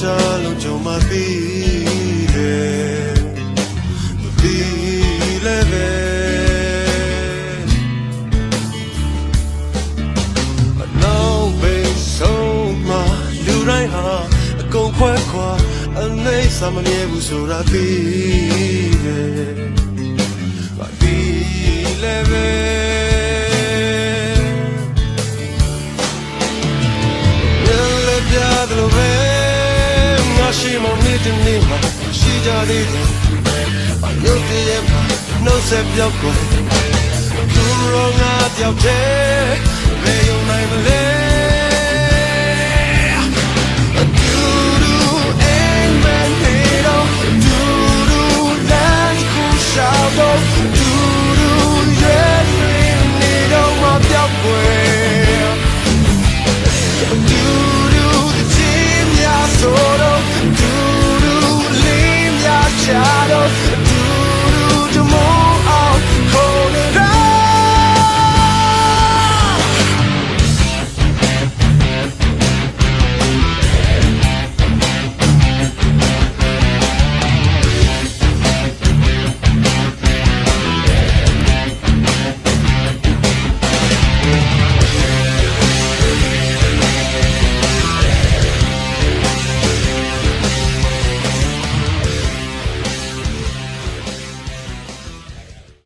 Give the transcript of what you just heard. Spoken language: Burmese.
ချာအိုမုတ်ချာလုံးကြုံမပြီးတယ်မပြီးလည်းပဲအနောက်ဘေးဆုံးမှာလူတိုင်းဟာအကုန်ခွဲခွာအနေဆာမမြဲဘူးဆိုတာပြီးတယ် Nascimo mi tenima Si già di te Ma io ti amo Non sei più qua Tu non ha ti ho te Me io